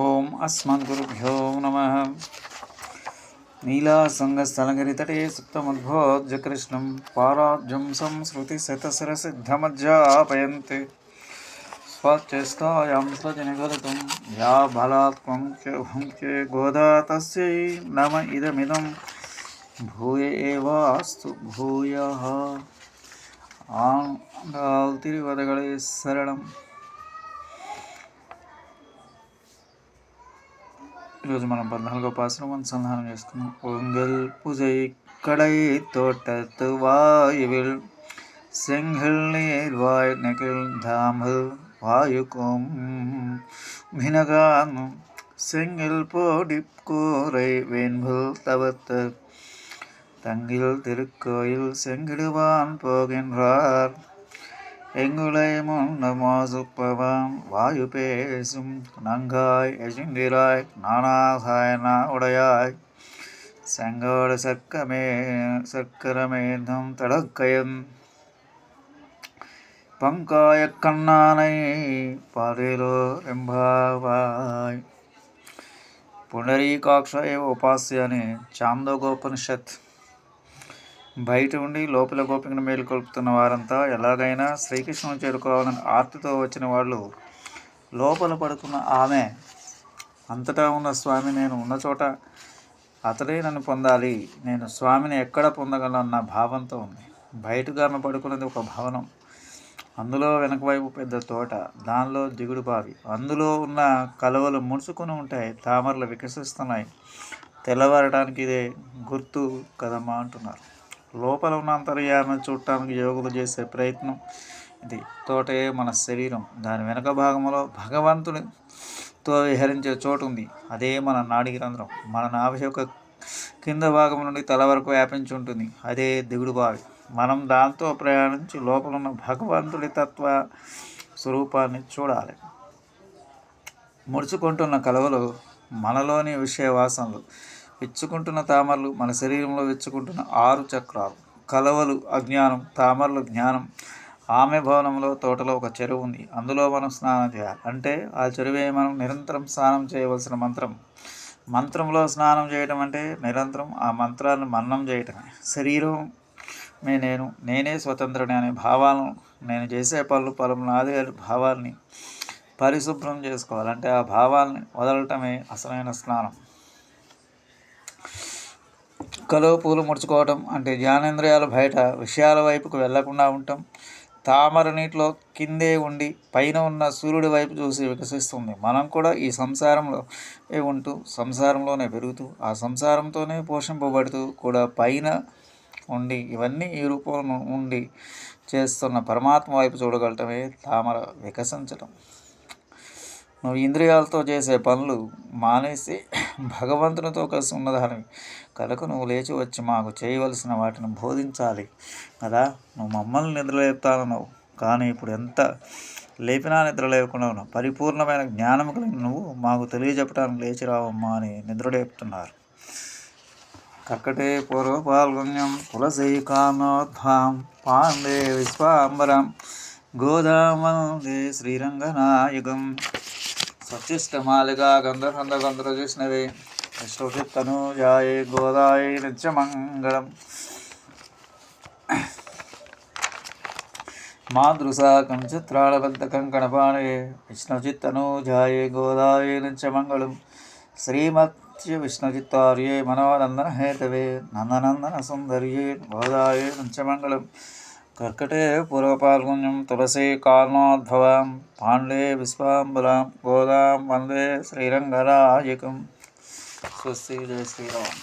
ఓం అస్మద్గురుభ్యో నమ నీలాసంగస్థలగిరితటే సుప్తమద్భోజ్య కృష్ణం పారాబ్జం సంస్కృతి శతసరసిద్ధమజ్జాపయంతే స్వచేష్టాయాం స్వజనగలితం యా బలాత్మం చ భుంక్తే గోదా తస్యై నమ ఇదమిదం భూయ ఏవాస్తు భూయ ఆండాల్ తిరువదగళే శరణం ఈరోజు మనం పద్నాలుగో పాసరం అనుసంధానం చేసుకున్నాం ఒంగల్ పుజై కడై తోటత్ వాయువిల్ செங்கல் நீர்வாய் நெகிழ் தாமல் வாயுக்கும் மினகானும் செங்கில் போடி கூரை வெண்புல் தவத்த தங்கில் திருக்கோயில் செங்கிடுவான் போகின்றார் எங்குளை முன்னமா சுப்பவம் வாயு பேசும் நங்காய் எசுங்கிராய் நானாகாய் நா உடையாய் செங்கோடு சர்க்கமே சர்க்கரமேந்தம் தடக்கயம். பங்காய கண்ணானை பாதிலோ எம்பாவாய். புனரீகாட்ச உபாசியனே சாந்தோகோபனிஷத். బయట ఉండి లోపల గోపికను మేలుకొల్పుతున్న వారంతా ఎలాగైనా శ్రీకృష్ణుని చేరుకోవాలని ఆర్తితో వచ్చిన వాళ్ళు లోపల పడుకున్న ఆమె అంతటా ఉన్న స్వామి నేను ఉన్న చోట అతడే నన్ను పొందాలి. నేను స్వామిని ఎక్కడ పొందగలనన్న భావంతో ఉంది. బయటగా ఆమె పడుకున్నది ఒక భవనం. అందులో వెనకవైపు పెద్ద తోట దానిలో దిగుడు బావి. అందులో ఉన్న కలవలు ముడుచుకొని ఉంటాయి తామరలు వికసిస్తున్నాయి. తెల్లవారడానికి ఇదే గుర్తు కదమ్మా అంటున్నారు. లోపల ఉన్న అంతర్యాన్ని చూడటానికి యోగులు చేసే ప్రయత్నం ఇది. తోటే మన శరీరం. దాని వెనక భాగంలో భగవంతునితో విహరించే చోటు ఉంది. అదే మన నాడీ రంధ్రం మన నాభి యొక్క కింద భాగం నుండి తల వరకు వ్యాపించి ఉంటుంది. అదే దిగుడు బావి. మనం దాంతో ప్రయాణించి లోపల ఉన్న భగవంతుడి తత్వ స్వరూపాన్ని చూడాలి. ముడుచుకుంటున్న కలవలు మనలోని విషయ వాసనలు విచ్చుకుంటున్న తామరలు మన శరీరంలో విచ్చుకుంటున్న ఆరు చక్రాలు. కలవలు అజ్ఞానం తామరలు జ్ఞానం. ఆమె భవనంలో తోటలో ఒక చెరువు ఉంది. అందులో మనం స్నానం చేయాలి. అంటే ఆ చెరువే మనం నిరంతరం స్నానం చేయవలసిన మంత్రం. మంత్రంలో స్నానం చేయటం అంటే నిరంతరం ఆ మంత్రాన్ని మన్నం చేయటమే. శరీరం మే నేను నేనే స్వతంత్రని అనే భావాలను నేను చేసే పనులు పలు నాది భావాల్ని పరిశుభ్రం చేసుకోవాలంటే ఆ భావాల్ని వదలటమే అసలైన స్నానం. కలువ పూలు ముడుచుకోవటం అంటే జ్ఞానేంద్రియాలు బయట విషయాల వైపుకు వెళ్ళకుండా ఉండటం తామర నీటిలో కిందే ఉండి పైన ఉన్న సూర్యుడి వైపు చూసి వికసిస్తుంది. మనం కూడా ఈ సంసారంలో ఉంటూ సంసారంలోనే పెరుగుతూ ఆ సంసారంతోనే పోషింపబడుతూ కూడా పైన ఉండి ఇవన్నీ ఈ రూపంలో ఉండి చేస్తున్న పరమాత్మ వైపు చూడగలటమే తామర వికసించటం. నువ్వు ఇంద్రియాలతో చేసే పనులు మానేసి భగవంతునితో కలిసి ఉన్నదానివి. కనుక నువ్వు లేచి వచ్చి మాకు చేయవలసిన వాటిని బోధించాలి. కదా? నువ్వు మమ్మల్ని నిద్రలేపుతానన్నావు కానీ ఇప్పుడు ఎంత లేపినా నిద్ర లేకుండా ఉన్నావు. పరిపూర్ణమైన జ్ఞానం కలిగిన నువ్వు మాకు తెలియజెప్పడానికి లేచి రావమ్మా అని నిద్రలేపుతున్నారు కక్కటే పూర్వ పాల్గొన్యం తులసీ కామోద్భాం పాండే విశ్వాంబరం గోదామందే శ్రీరంగనాయుగం సత్యుష్టమాలిగా గంధర్హంద గంధర్వజిష్ణవే విష్ణుచిత్తనూజాయే గోదాయ నిత్యమంగళం. మాతృసాకం చిత్రాళబద్ధ కంకణపాణే విష్ణుచిత్తనూజాయే గోదాయ నిత్యమంగళం. శ్రీమత్ విష్ణుచిత్తార్యే మనోనందన హేతవే నందనందన సుందర్యే గోదాయ నిత్యమంగళం. कर्कटे पूर्वपाल्गुण्यं तुलसी कारणोद्भवां पाण्डे विश्वाम्बुलां गोदां वन्दे श्रीरङ्गरायकं स्वस्ति जय श्रीराम